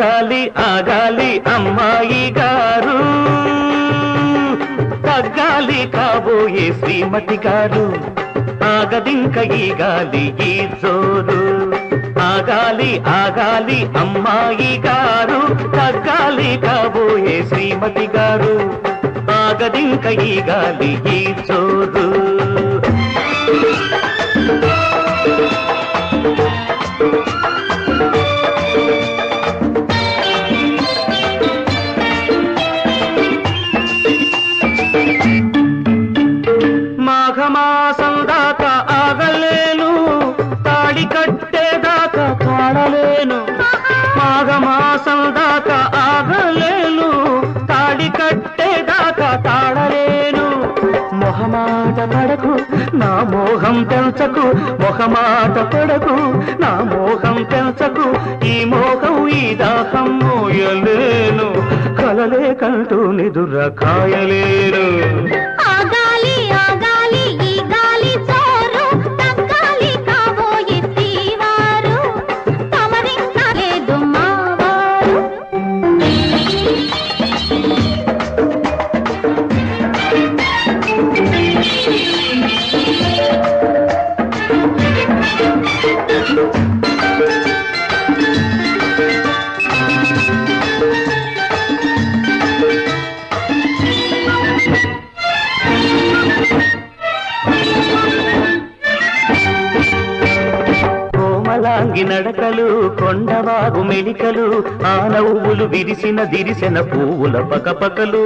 ఆగాలి ఆగాలి అమ్మాయి గారు. తగ్గాలి కాబోయే శ్రీమతి గారు. ఆగదింక ఈ గాలి ఈ జోరు. ఆగాలి ఆగాలి అమ్మాయి గారు. తగ్గాలి కాబోయే శ్రీమతి గారు. ఆగదింక ఈ గాలి ఈ జోరు. కట్టేదాకా తాడలేను. మొహమాట పడకు నా మోహం తెలుసకు మొహమాట పడకు నా మోహం తెలుసకు ఈ మోహం ఈ దాహం మోయలేను. కలలే కంటూ నిదుర కాయలేను. కోమలాంగి నడకలు కొండవాగు మెలికలు ఆ నవ్వులు విరిసిన దిరిసిన పువ్వుల పకపకలు.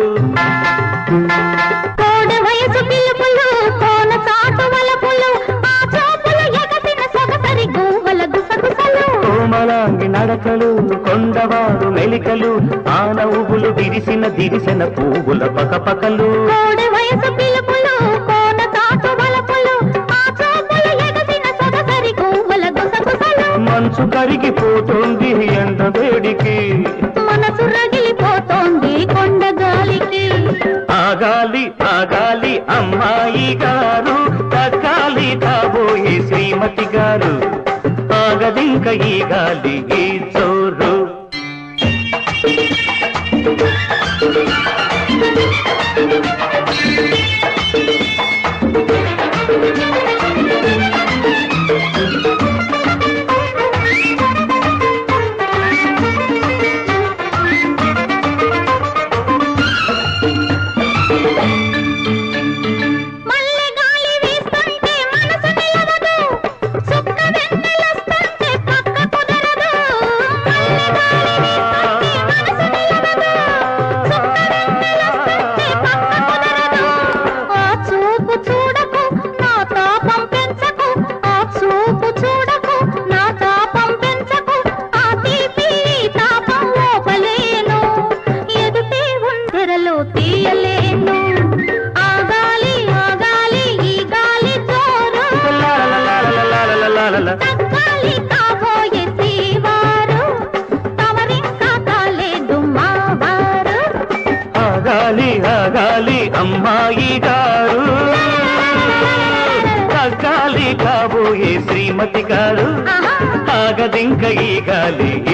కోమలాంగి నడకలు కొండవాగు మెలికలు ఆ నవ్వులు విరిసిన దిరిసిన పువ్వుల పకపకలు. వయసు ఎండ వేడికి మనసు రగిలిపోతోంది కొండ గాలికి. ఆగాలి ఆగాలి అమ్మాయి గారు తగ్గాలి కాబోయే శ్రీమతి గారు. ఆగదింక ఈ గాలి ఈ చోరు. మావారు. ఆగాలి ఆగాలి అమ్మాయి గారు. తగ్గాలి కాబోయే శ్రీమతి గారు. ఆగదింక ఈ గాలి